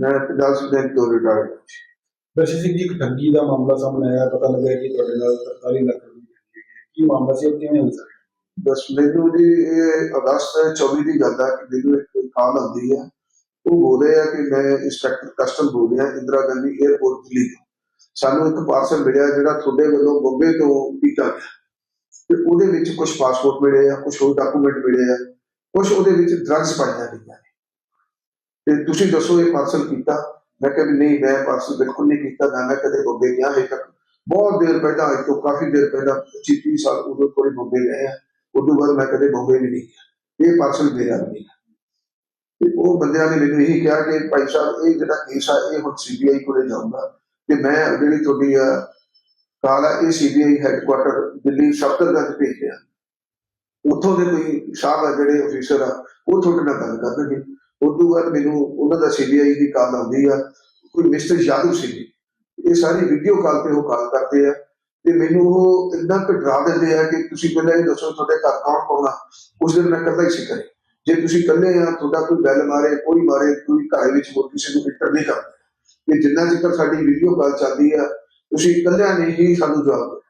ਮੈਂ ਪੰਜਾਬ ਬੈਂਕ ਤੋਂ ਰਿਟਾਇਰਡ ਦਰਸ਼ਨ ਸਿੰਘ ਜੀ ਇੱਕ ਠੱਗੀ ਦਾ ਮਾਮਲਾ ਸਾਹਮਣੇ ਆਇਆ ਪਤਾ ਲੱਗਿਆ ਕਿ ਤੁਹਾਡੇ ਨਾਲ 43 ਲੱਖ ਰੁਪਏ ਦੀ ਹੈ। ਕੀ ਮਾਮਲਾ ਸੀ ਉਹ ਕਿਵੇਂ ਹੋ ਸਕਦਾ ਬਸ ਮੈਨੂੰ ਜੀ ਇਹ ਅਗਸਤ 24 ਦੀ ਗੱਲ ਹੈ ਕਿ ਮੈਨੂੰ ਇੱਕ ਕਾਲ ਆਉਂਦੀ ਹੈ ਉਹ ਬੋਲ ਰਹੇ ਆ ਕਿ ਮੈਂ ਇੰਸਪੈਕਟਰ ਕਸਟਮ ਬੋਲ ਰਿਹਾ ਇੰਦਰਾ ਗਾਂਧੀ 에ਅਰਪੋਰਟ ਦਿੱਲੀ ਤੋਂ। ਸਾਨੂੰ ਇੱਕ ਪਾਰਸਲ ਮਿਲਿਆ ਜਿਹੜਾ ਤੁਹਾਡੇ ਵੱਲੋਂ ਬੰਬੇ ਤੋਂ ਕੀਤਾ ਗਿਆ। ਤੇ ਉਹਦੇ ਵਿੱਚ ਕੁਝ ਪਾਸਪੋਰਟ ਮਿਲੇ ਆ ਕੁਝ ਹੋਰ ਡਾਕੂਮੈਂਟ ਮਿਲੇ ਆ ਕੁਝ ਉਹਦੇ ਵਿੱਚ ਡਰੱਗਸ ਪਾਈਆਂ ਗਈਆਂ ਤੇ ਤੁਸੀਂ ਦੱਸੋ ਇਹ ਪਾਰਸਲ ਕੀਤਾ? ਮੈਂ ਕਿਹਾ ਵੀ ਨਹੀਂ, ਮੈਂ ਪਾਰਸਲ ਬਿਲਕੁਲ ਨਹੀਂ ਕੀਤਾ, ਨਾ ਮੈਂ ਕਦੇ ਬੰਬੇ ਗਿਆ ਹੈ ਤੱਕ। ਬਹੁਤ ਦੇਰ ਪਹਿਲਾਂ, ਅੱਜ ਤੋਂ ਕਾਫੀ ਦੇਰ ਪਹਿਲਾਂ 25 ਸਾਲ ਉਦੋਂ ਕੋਈ ਬੰਬੇ ਗਏ ਆ। ਉਦੋਂ ਬਾਅਦ ਮੈਂ ਕਦੇ ਬੰਬੇ ਵੀ ਨਹੀਂ ਗਿਆ। ਇਹ ਪਾਰਸਲ ਮੇਰਾ ਨਹੀਂ। ਤੇ ਉਹ ਬੰਦਿਆਂ ਨੇ ਮੈਨੂੰ ਇਹੀ ਕਿਹਾ ਕਿ ਭਾਈ ਸਾਹਿਬ, ਇਹ ਜਿਹੜਾ ਕੇਸ ਆ, ਇਹ ਹੁਣ ਸੀਬੀਆਈ ਕੋਲੇ ਜਾਊਗਾ। ਤੇ ਮੈਂ ਜਿਹੜੀ ਤੁਹਾਡੀ ਆ ਕਾਲ ਆ, ਇਹ ਸੀਬੀਆਈ ਹੈੱਡਕੁਆਟਰ ਦਿੱਲੀ ਸਫਦਰਗੰਜ ਭੇਜਿਆ ਉੱਥੋਂ ਦੇ ਕੋਈ ਸਾਹਿਬ ਆ ਜਿਹੜੇ ਅਫੀਸਰ ਆ, ਉਹ ਤੁਹਾਡੇ ਨਾਲ ਗੱਲ ਕਰਨਗੇ। ਉਦੋਂ ਬਾਅਦ ਮੈਨੂੰ ਉਹਨਾਂ ਦਾ ਸੀਬੀਆਈ ਦੀ ਕਾਲ ਆਉਂਦੀ ਆ, ਕੋਈ ਮਿਸਟਰ ਯਾਦਵ ਸਿੰਘ ਇਹ ਸਾਰੀ ਵੀਡੀਓ ਕਾਲ ਤੇ ਉਹ ਕਾਲ ਕਰਦੇ ਆ ਤੇ ਮੈਨੂੰ ਉਹ ਇੰਨਾ ਕੁ ਡਰਾ ਦਿੰਦੇ ਆ ਕਿ ਤੁਸੀਂ ਪਹਿਲਾਂ ਇਹ ਦੱਸੋ ਤੁਹਾਡੇ ਘਰ ਕੌਣ ਕੌਣ ਆ? ਉਸ ਦਿਨ ਮੈਂ ਇਕੱਲਾ ਹੀ ਸੀ ਘਰੇ। ਜੇ ਤੁਸੀਂ ਕੱਲੇ ਆ, ਤੁਹਾਡਾ ਕੋਈ ਬੈਲ ਮਾਰੇ, ਕੋਈ ਮਾਰੇ, ਕੋਈ ਘਰ ਵਿੱਚ ਹੋਰ ਕਿਸੇ ਨੂੰ ਇੰਟਰ ਨਹੀਂ ਕਰਦਾ। ਕਿ ਜਿੰਨਾ ਚਿਰ ਸਾਡੀ ਵੀਡੀਓ ਕਾਲ ਚੱਲਦੀ ਆ, ਤੁਸੀਂ ਇਕੱਲਿਆਂ ਨਹੀਂ ਹੀ ਸਾਨੂੰ ਜਵਾਬ